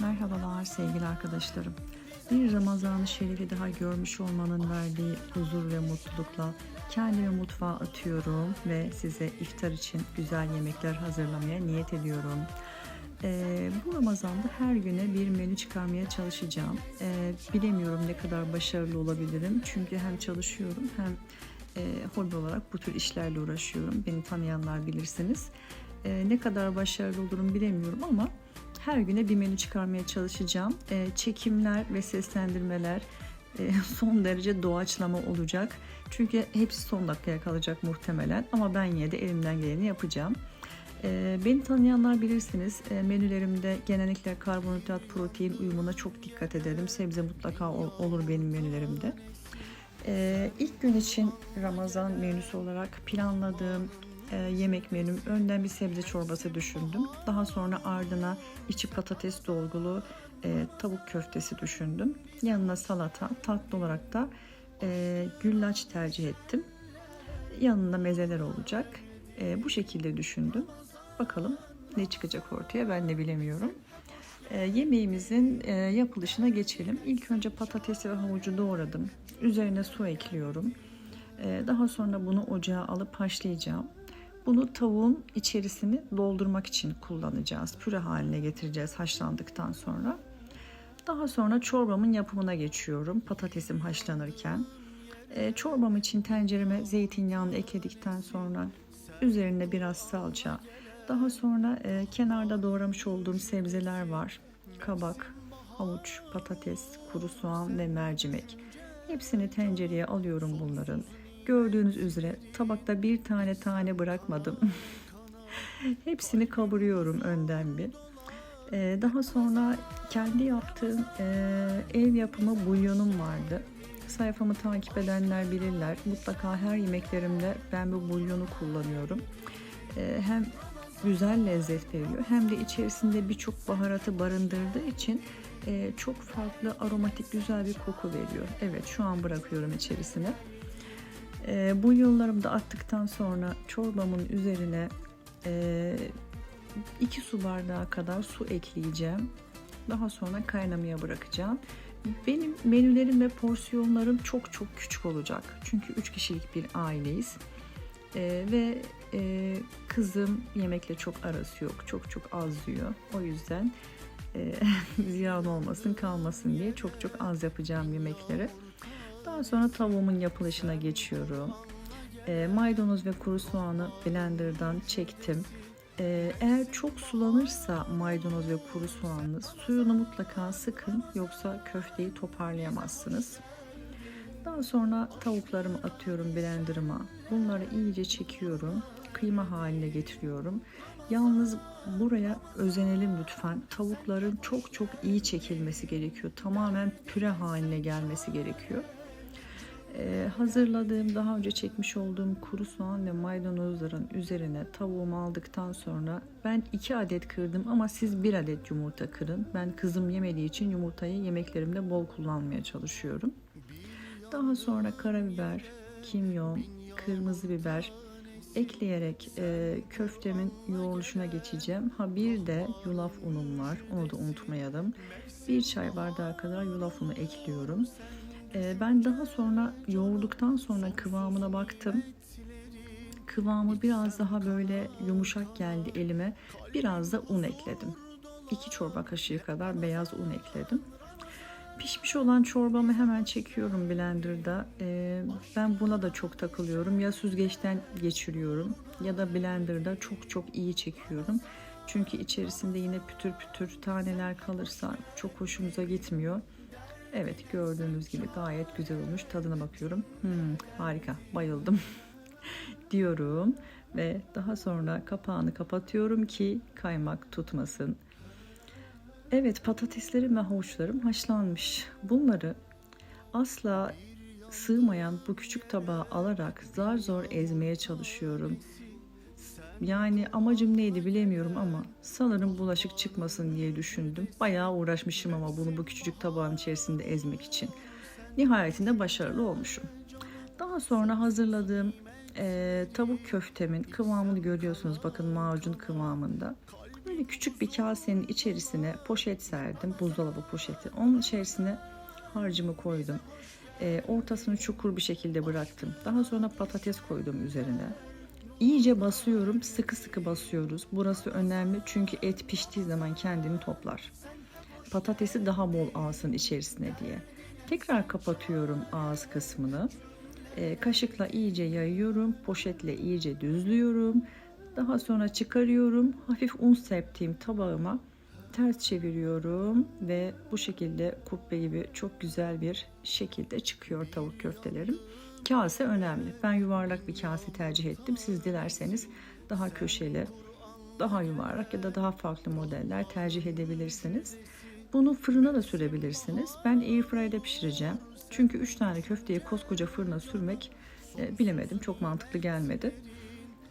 Merhabalar sevgili arkadaşlarım. Bir Ramazan-ı Şerif'i daha görmüş olmanın verdiği huzur ve mutlulukla kendimi mutfağa atıyorum ve size iftar için güzel yemekler hazırlamaya niyet ediyorum. Ee, bu Ramazan'da her güne bir menü çıkarmaya çalışacağım. Ee, bilemiyorum ne kadar başarılı olabilirim çünkü hem çalışıyorum hem e, hobi olarak bu tür işlerle uğraşıyorum. Beni tanıyanlar bilirsiniz. Ee, ne kadar başarılı olurum bilemiyorum ama her güne bir menü çıkarmaya çalışacağım. Ee, çekimler ve seslendirmeler e, son derece doğaçlama olacak. Çünkü hepsi son dakikaya kalacak muhtemelen ama ben yine de elimden geleni yapacağım. Ee, beni tanıyanlar bilirsiniz e, menülerimde genellikle karbonhidrat protein uyumuna çok dikkat ederim. Sebze mutlaka ol- olur benim menülerimde. Ee, ilk gün için Ramazan menüsü olarak planladığım e, yemek menüm önden bir sebze çorbası düşündüm. Daha sonra ardına içi patates dolgulu e, tavuk köftesi düşündüm. Yanına salata, tatlı olarak da e, güllaç tercih ettim. Yanında mezeler olacak. E, bu şekilde düşündüm. Bakalım ne çıkacak ortaya ben de bilemiyorum. E, yemeğimizin e, yapılışına geçelim. İlk önce patatesi ve havucu doğradım. Üzerine su ekliyorum. E, daha sonra bunu ocağa alıp haşlayacağım. Bunu tavuğun içerisini doldurmak için kullanacağız. Püre haline getireceğiz haşlandıktan sonra. Daha sonra çorbamın yapımına geçiyorum. Patatesim haşlanırken. E, çorbam için tencereme zeytinyağını ekledikten sonra üzerine biraz salça. Daha sonra e, kenarda doğramış olduğum sebzeler var. Kabak, havuç, patates, kuru soğan ve mercimek. Hepsini tencereye alıyorum bunların. Gördüğünüz üzere tabakta bir tane tane bırakmadım. Hepsini kavuruyorum önden bir. Ee, daha sonra kendi yaptığım e, ev yapımı bulyonum vardı. Sayfamı takip edenler bilirler. Mutlaka her yemeklerimde ben bu bulyonu kullanıyorum. Ee, hem güzel lezzet veriyor hem de içerisinde birçok baharatı barındırdığı için e, çok farklı aromatik güzel bir koku veriyor. Evet şu an bırakıyorum içerisine. E, bulyonlarımı da attıktan sonra çorbamın üzerine e, 2 su bardağı kadar su ekleyeceğim. Daha sonra kaynamaya bırakacağım. Benim menülerim ve porsiyonlarım çok çok küçük olacak. Çünkü 3 kişilik bir aileyiz. E, ve e, kızım yemekle çok arası yok. Çok çok az yiyor. O yüzden e, ziyan olmasın kalmasın diye çok çok az yapacağım yemekleri. Daha sonra tavuğumun yapılışına geçiyorum. E, maydanoz ve kuru soğanı blenderdan çektim. E, eğer çok sulanırsa maydanoz ve kuru soğanlı suyunu mutlaka sıkın yoksa köfteyi toparlayamazsınız. Daha sonra tavuklarımı atıyorum blenderıma. Bunları iyice çekiyorum. Kıyma haline getiriyorum. Yalnız buraya özenelim lütfen. Tavukların çok çok iyi çekilmesi gerekiyor. Tamamen püre haline gelmesi gerekiyor. Ee, hazırladığım daha önce çekmiş olduğum kuru soğan ve maydanozların üzerine tavuğumu aldıktan sonra ben 2 adet kırdım ama siz 1 adet yumurta kırın. Ben kızım yemediği için yumurtayı yemeklerimde bol kullanmaya çalışıyorum. Daha sonra karabiber, kimyon, kırmızı biber ekleyerek e, köftemin yoğruluşuna geçeceğim. Ha bir de yulaf unum var. Onu da unutmayalım. Bir çay bardağı kadar yulaf unu ekliyorum. E, ben daha sonra yoğurduktan sonra kıvamına baktım. Kıvamı biraz daha böyle yumuşak geldi elime. Biraz da un ekledim. 2 çorba kaşığı kadar beyaz un ekledim. Pişmiş olan çorbamı hemen çekiyorum blenderda. Ee, ben buna da çok takılıyorum. Ya süzgeçten geçiriyorum ya da blenderda çok çok iyi çekiyorum. Çünkü içerisinde yine pütür pütür taneler kalırsa çok hoşumuza gitmiyor. Evet gördüğünüz gibi gayet güzel olmuş. Tadına bakıyorum. Hmm, harika bayıldım diyorum. Ve daha sonra kapağını kapatıyorum ki kaymak tutmasın. Evet patateslerim ve havuçlarım haşlanmış. Bunları asla sığmayan bu küçük tabağa alarak zar zor ezmeye çalışıyorum. Yani amacım neydi bilemiyorum ama sanırım bulaşık çıkmasın diye düşündüm. Bayağı uğraşmışım ama bunu bu küçücük tabağın içerisinde ezmek için. Nihayetinde başarılı olmuşum. Daha sonra hazırladığım e, tavuk köftemin kıvamını görüyorsunuz. Bakın macun kıvamında. Böyle küçük bir kasenin içerisine poşet serdim. Buzdolabı poşeti. Onun içerisine harcımı koydum. Ee, ortasını çukur bir şekilde bıraktım. Daha sonra patates koydum üzerine. İyice basıyorum. Sıkı sıkı basıyoruz. Burası önemli çünkü et piştiği zaman kendini toplar. Patatesi daha bol alsın içerisine diye. Tekrar kapatıyorum ağız kısmını. Ee, kaşıkla iyice yayıyorum. Poşetle iyice düzlüyorum. Daha sonra çıkarıyorum. Hafif un serptiğim tabağıma ters çeviriyorum ve bu şekilde kubbe gibi çok güzel bir şekilde çıkıyor tavuk köftelerim. Kase önemli. Ben yuvarlak bir kase tercih ettim. Siz dilerseniz daha köşeli, daha yuvarlak ya da daha farklı modeller tercih edebilirsiniz. Bunu fırına da sürebilirsiniz. Ben airfryer'de pişireceğim. Çünkü 3 tane köfteyi koskoca fırına sürmek e, bilemedim. Çok mantıklı gelmedi.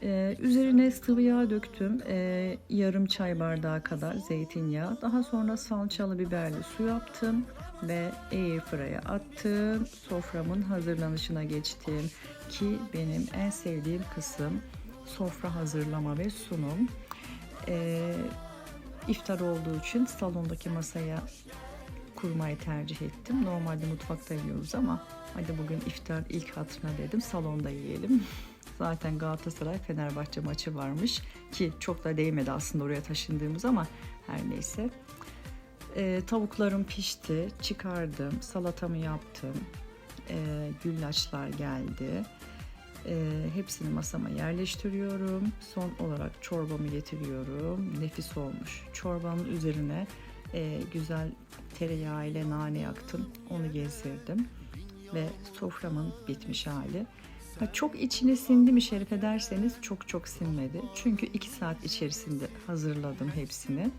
Ee, üzerine sıvı yağ döktüm. Ee, yarım çay bardağı kadar zeytinyağı. Daha sonra salçalı biberli su yaptım ve airfryer'a attım. Soframın hazırlanışına geçtim. Ki benim en sevdiğim kısım sofra hazırlama ve sunum. Ee, iftar olduğu için salondaki masaya kurmayı tercih ettim. Normalde mutfakta yiyoruz ama hadi bugün iftar ilk hatırına dedim salonda yiyelim. Zaten Galatasaray Fenerbahçe maçı varmış ki çok da değmedi aslında oraya taşındığımız ama her neyse. Ee, tavuklarım pişti, çıkardım, salatamı yaptım. Ee, güllaçlar geldi. Ee, hepsini masama yerleştiriyorum. Son olarak çorbamı getiriyorum. Nefis olmuş. Çorbanın üzerine e, güzel tereyağı ile nane yaktım. Onu gezdirdim. Ve soframın bitmiş hali. Çok içine sindi mi şerif ederseniz çok çok sinmedi. Çünkü 2 saat içerisinde hazırladım hepsini.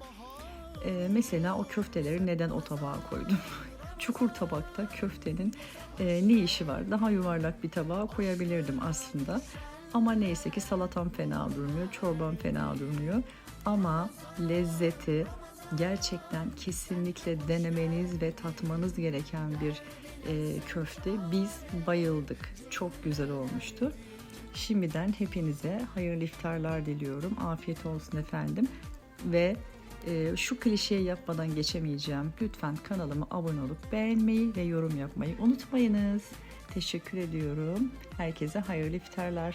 Ee, mesela o köfteleri neden o tabağa koydum? Çukur tabakta köftenin e, ne işi var? Daha yuvarlak bir tabağa koyabilirdim aslında. Ama neyse ki salatam fena durmuyor, çorbam fena durmuyor. Ama lezzeti gerçekten kesinlikle denemeniz ve tatmanız gereken bir e, köfte. Biz bayıldık. Çok güzel olmuştu. Şimdiden hepinize hayırlı iftarlar diliyorum. Afiyet olsun efendim. Ve e, şu klişeyi yapmadan geçemeyeceğim. Lütfen kanalıma abone olup beğenmeyi ve yorum yapmayı unutmayınız. Teşekkür ediyorum. Herkese hayırlı iftarlar.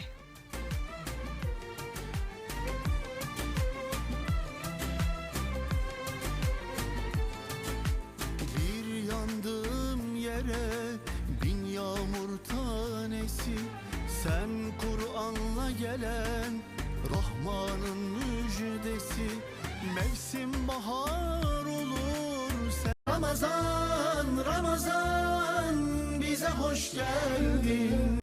Sen Kur'an'la gelen Rahman'ın müjdesi Mevsim bahar olur. Sen Ramazan, Ramazan bize hoş geldin